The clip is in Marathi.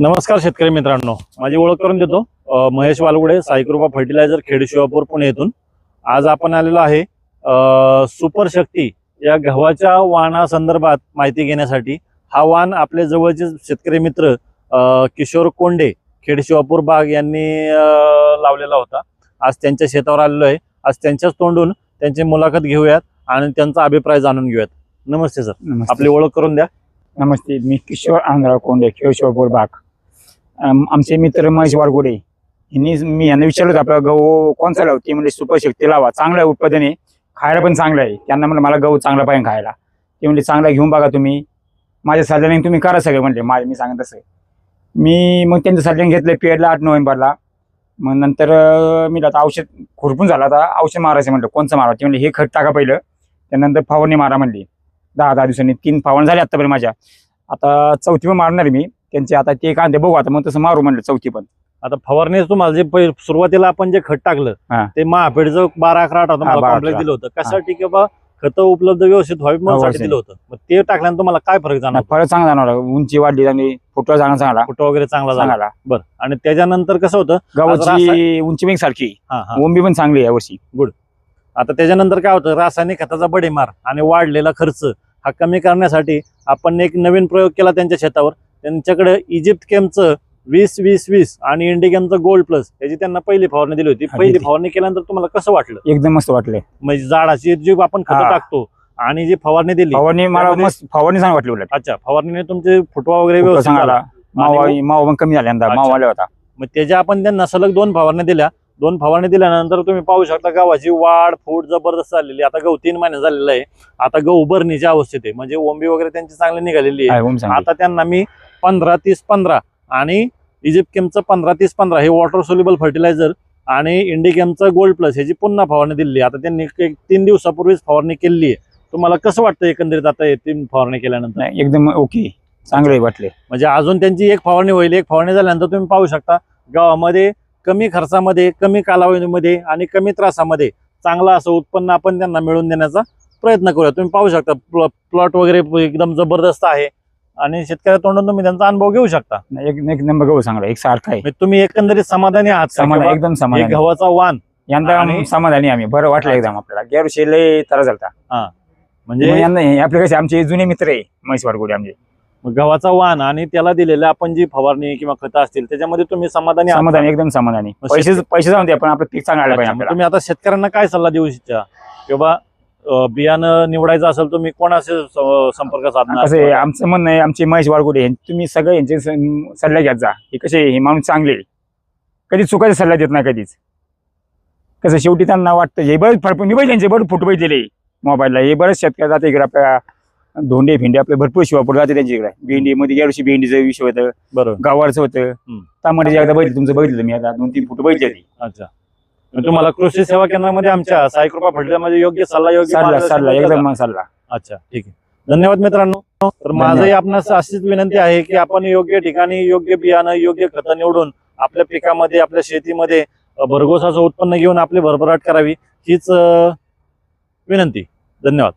नमस्कार शेतकरी मित्रांनो. माझी ओळख करून देतो. महेश वालगुडे साईकृपा फर्टिलायझर खेड शिवापूर पुणे येथून. आज आपण आलेलो आहे सुपर शक्ती या गव्हाच्या वाणासंदर्भात माहिती घेण्यासाठी. हा वाण आपले जवळचे शेतकरी मित्र किशोर कोंडे खेड शिवापूर बाग यांनी लावलेला होता. आज त्यांच्या शेतावर आलेलो आहे. आज त्यांच्याच तोंडून त्यांची मुलाखत घेऊयात आणि त्यांचा अभिप्राय जाणून घेऊयात. नमस्ते सर. आपली ओळख करून द्या. नमस्ते. मी किशोर आंध्राव कोंडे केशवपूर बाग. अम, आमचे मित्र महेश वाडगुडे यांनी मी यांना विचारलं होतं आपला गहू कोणचा लावू? ते म्हणजे सुपरशक्ती लावा. चांगलं आहे उत्पादन आहे. खायला पण चांगलं आहे. त्यांना म्हणलं मला गहू चांगला पाहिजे खायला. ते म्हणजे चांगला घेऊन बघा तुम्ही. माझ्या सल्ल्याने तुम्ही करा सगळे. म्हणले माझे मी सांगत असं मी मग त्यांचं सल्ल्याने घेतलं पेडला आठ नोव्हेंबरला. मग नंतर मी आता औषध खुरपून झाला आता. औषध मारायचं म्हणलं कोणचं मारा ते म्हणले हे खत टाका पहिलं. त्यानंतर फवारणी मारा म्हणली. दहा दहा दिवसांनी तीन फवारणी झाले आत्तापर्यंत माझ्या. आता चौथी पण मारणार आहे मी. त्यांचे आता ते कांदे बघू आता मग तसं मारू म्हणलं चौथी पण. आता फवारणी तुम्हाला जे पहि- सुरुवातीला आपण जे खत टाकलं. ते महापेडचं बारा अकरा आठ हा, तुम्हाला बारा, अकरा. दिलं होतं. कशासाठी की बा खतं उपलब्ध व्यवस्थित व्हावी म्हणून साठी. दिलं होतं. मग ते टाकल्यानंतर तुम्हाला काय फरक जाणवतो फरक चांगला जाणार उंची वाढली चांगली फुटवा चांगला चांगला. कुठं वगैरे चांगला झाला. चांगला. बरं. आणि त्याच्यानंतर कसं होतं? गव्हाची उंची पण सारखी. हा हा. ओंबी पण चांगली आहे यावर्षी. आता त्याच्यानंतर काय होतं? रासायनिक खताचा बडेमार आणि वाढलेला खर्च हा कमी करण्यासाठी आपण एक नवीन प्रयोग केला त्यांच्या शेतावर. त्यांच्याकडे इजिप्त केमचं वीस वीस वीस आणि इंडिकेमचं गोल्ड प्लस याची त्यांना पहिली फवारणी दिली होती. पहिली. फवारणी केल्यानंतर तुम्हाला कसं वाटलं? एकदम मस्त वाटले म्हणजे झाडाची जी आपण खतं हा. टाकतो आणि जी फवारणी दिली फवारणी मला त्यामध्ये- मस्त फवारणी चांगली वाटली उलट. अच्छा फवारणीने तुमचे फुटवा वगैरे व्यवस्थित चांगला. झाला. मावा आणि- मावा पण कमी अच्छा. मावा आल्या होता. मग त्याच्या आपण त्यांना सलग दोन फवारण्या दिल्या. दोन फवारणी दिल्यानंतर तुम्ही पाहू शकता गव्हाची वाढ फूट जबरदस्त झालेली आता गहू तीन महिने झालेला आहे. आता गहू उभरणीच्या अवस्थेत आहे. म्हणजे ओंबी वगैरे त्यांची चांगली निघालेली आहे. आहे, ओम चांगली. आता त्यांना मी पंधरा तीस पंधरा. आणि इजिप्त केमचं पंधरा तीस पंधरा. हे वॉटर सोल्युबल फर्टिलायझर आणि इंडिकेमचं गोल्ड प्लस ह्याची पुन्हा फवारणी दिली. आता त्यांनी एक तीन दिवसापूर्वीच फवारणी केली आहे तुम्हाला कसं वाटतं एकंदरीत आता हे तीन फवारणी केल्यानंतर? नाही, एकदम ओके चांगले वाटले. म्हणजे अजून त्यांची एक फवारणी होईल. एक फवारणी झाल्यानंतर तुम्ही पाहू शकता गावामध्ये कमी खर्चामध्ये कमी कालावधीमध्ये आणि कमी त्रासामध्ये चांगलं असं उत्पन्न आपण त्यांना मिळवून देण्याचा प्रयत्न करूया. तुम्ही पाहू शकता प्लॉट वगैरे एकदम जबरदस्त आहे. आणि शेतकऱ्या तोंडून तुम्ही त्यांचा अनुभव घेऊ शकता. नाही, एक एक नंबर गहू चांगला एक सारखा आहे. म्हणजे तुम्ही एकंदरीत समाधानी आहात का? समाधान किंवा एकदम एक समाधान गव्हाचा वाण. यंदा आणि- समाधानी आम्ही. बरं वाटलं एकदम आपल्याला. गेल्या वर्षी लय त्रास झालता म्हणजे यंदा हे आपले कसे आमचे जुने मित्र आहे महेश वारगोडे आमचे. गव्हाचा वाण आणि त्याला दिलेलं आपण जी फवारणी किंवा खतं असतील त्याच्यामध्ये तुम्ही समाधानी आहात का? समाधानी एकदम समाधानी. मग पैसे पैसे जाऊन दे पण आपलं पीक चांगलं आलं अच्छा, पाहिजे मग आपल्याला. तुम्ही आता शेतकऱ्यांना काय सल्ला देऊ इच्छिता? किंवा बियाणं निवडायचं असेल तुम्ही कोणाशी संपर्क साधणार? कसं आमचं म्हणणं आहे आमचे महेश वारगोडे यांचे- तुम्ही सगळे यांचे स- सल्ला घ्यात जा. हे कसे हे माणूस चांगले आहे. कधीच चुकाचा सल्ला देत नाही कधीच. कसं शेवटी त्यांना वाटतं हे बरेच फरक मी बघितले यांचे बरेच फोटो बघितलेले मोबाईलला. हे बरेच शेतकरी जाते इकडे आपल्या धोंडे भिंडे आपले भरपूर शिवापूर जाते त्यांच्या इकडे. भेंडी मध्ये गेल्या वर्षी भेंडीचं विषय होतं बरोबर. गावाचं होतं. हम्म. त्यामध्ये एकदा बघितलं तुमचं बघितलं मी आता दोन तीन फोटो बघितले ती अच्छा. तुम्हाला कृषी सेवा केंद्रामध्ये आमच्या साईकृपा फडल्यामध्ये योग्य सल्ला योग्य सल्ला मार्गदर्शन? एकदम सल्ला. अच्छा ठीक आहे. धन्यवाद मित्रांनो. तर माझंही आपणास अशीच विनंती आहे की आपण योग्य ठिकाणी योग्य बियाणं योग्य खतं निवडून आपल्या पिकामध्ये आपल्या शेतीमध्ये अ, भरघोस असं उत्पन्न घेऊन आपली भरभराट करावी हीच अ, विनंती. धन्यवाद.